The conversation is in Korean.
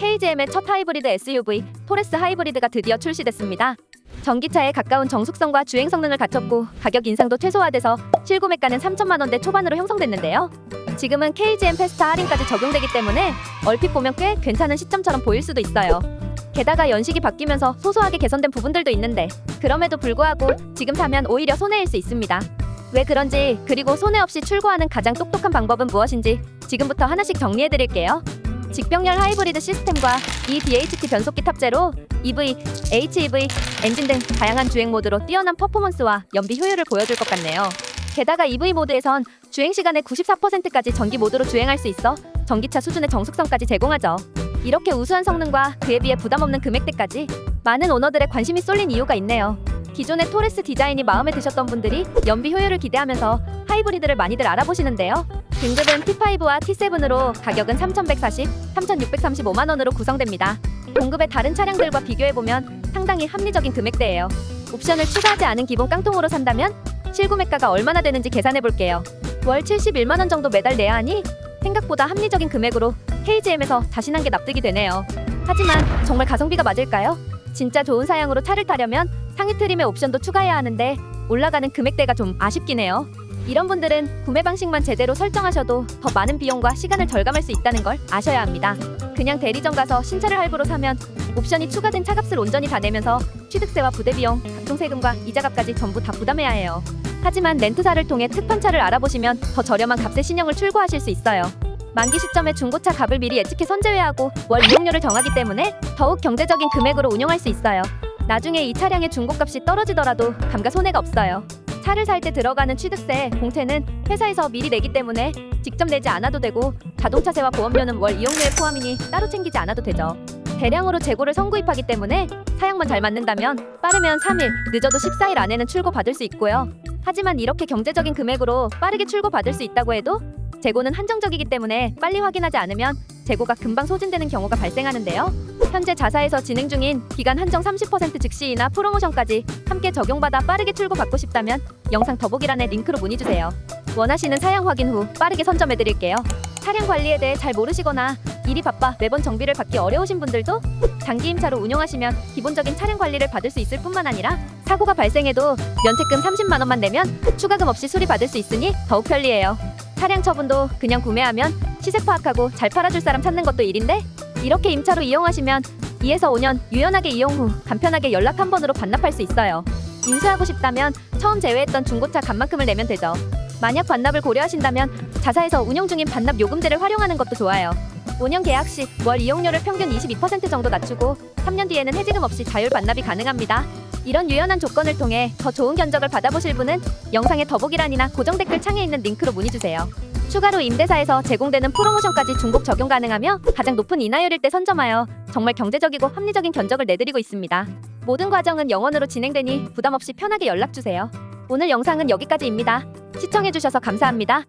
KGM의 첫 하이브리드 SUV 토레스 하이브리드가 드디어 출시됐습니다. 전기차에 가까운 정숙성과 주행 성능을 갖췄고 가격 인상도 최소화돼서 실구매가는 3천만 원대 초반으로 형성됐는데요. 지금은 KGM 페스타 할인까지 적용되기 때문에 얼핏 보면 꽤 괜찮은 시점처럼 보일 수도 있어요. 게다가 연식이 바뀌면서 소소하게 개선된 부분들도 있는데 그럼에도 불구하고 지금 사면 오히려 손해일 수 있습니다. 왜 그런지 그리고 손해 없이 출고하는 가장 똑똑한 방법은 무엇인지 지금부터 하나씩 정리해 드릴게요. 직병렬 하이브리드 시스템과 EDHT 변속기 탑재로 EV, HEV, 엔진 등 다양한 주행 모드로 뛰어난 퍼포먼스와 연비 효율을 보여줄 것 같네요. 게다가 EV 모드에선 주행 시간의 94%까지 전기 모드로 주행할 수 있어 전기차 수준의 정숙성까지 제공하죠. 이렇게 우수한 성능과 그에 비해 부담 없는 금액대까지 많은 오너들의 관심이 쏠린 이유가 있네요. 기존의 토레스 디자인이 마음에 드셨던 분들이 연비 효율을 기대하면서 하이브리드를 많이들 알아보시는데요. 등급은 T5와 T7으로 가격은 3,140, 3,635만 원으로 구성됩니다. 동급의 다른 차량들과 비교해보면 상당히 합리적인 금액대예요. 옵션을 추가하지 않은 기본 깡통으로 산다면 실구매가가 얼마나 되는지 계산해 볼게요. 월 71만 원 정도 매달 내야 하니 생각보다 합리적인 금액으로 KGM에서 자신한 게 납득이 되네요. 하지만 정말 가성비가 맞을까요? 진짜 좋은 사양으로 차를 타려면 상위 트림의 옵션도 추가해야 하는데 올라가는 금액대가 좀 아쉽긴 해요. 이런 분들은 구매 방식만 제대로 설정하셔도 더 많은 비용과 시간을 절감할 수 있다는 걸 아셔야 합니다. 그냥 대리점 가서 신차를 할부로 사면 옵션이 추가된 차값을 온전히 다 내면서 취득세와 부대 비용, 각종 세금과 이자값까지 전부 다 부담해야 해요. 하지만 렌트사를 통해 특판차를 알아보시면 더 저렴한 값의 신형을 출고하실 수 있어요. 만기 시점에 중고차 값을 미리 예측해 선제외하고 월 이용료를 정하기 때문에 더욱 경제적인 금액으로 운영할 수 있어요. 나중에 이 차량의 중고값이 떨어지더라도 감가 손해가 없어요. 차를 살 때 들어가는 취득세, 공채는 회사에서 미리 내기 때문에 직접 내지 않아도 되고 자동차세와 보험료는 월 이용료에 포함이니 따로 챙기지 않아도 되죠. 대량으로 재고를 선구입하기 때문에 사양만 잘 맞는다면 빠르면 3일, 늦어도 14일 안에는 출고 받을 수 있고요. 하지만 이렇게 경제적인 금액으로 빠르게 출고 받을 수 있다고 해도 재고는 한정적이기 때문에 빨리 확인하지 않으면 재고가 금방 소진되는 경우가 발생하는데요. 현재 자사에서 진행 중인 기간 한정 30% 즉시이나 프로모션까지 함께 적용받아 빠르게 출고 받고 싶다면 영상 더보기란에 링크로 문의 주세요. 원하시는 사양 확인 후 빠르게 선점해 드릴게요. 차량 관리에 대해 잘 모르시거나 일이 바빠 매번 정비를 받기 어려우신 분들도 장기 임차로 운영하시면 기본적인 차량 관리를 받을 수 있을 뿐만 아니라 사고가 발생해도 면책금 30만 원만 내면 추가금 없이 수리 받을 수 있으니 더욱 편리해요. 차량 처분도 그냥 구매하면 시세 파악하고 잘 팔아줄 사람 찾는 것도 일인데 이렇게 임차로 이용하시면 2에서 5년 유연하게 이용 후 간편하게 연락 한 번으로 반납할 수 있어요. 인수하고 싶다면 처음 제외했던 중고차 값만큼을 내면 되죠. 만약 반납을 고려하신다면 자사에서 운영 중인 반납 요금제를 활용하는 것도 좋아요. 5년 계약 시 월 이용료를 평균 22% 정도 낮추고 3년 뒤에는 해지금 없이 자율 반납이 가능합니다. 이런 유연한 조건을 통해 더 좋은 견적을 받아보실 분은 영상의 더보기란이나 고정 댓글 창에 있는 링크로 문의 주세요. 추가로 임대사에서 제공되는 프로모션까지 중복 적용 가능하며 가장 높은 인하율일 때 선점하여 정말 경제적이고 합리적인 견적을 내드리고 있습니다. 모든 과정은 영원으로 진행되니 부담 없이 편하게 연락 주세요. 오늘 영상은 여기까지입니다. 시청해주셔서 감사합니다.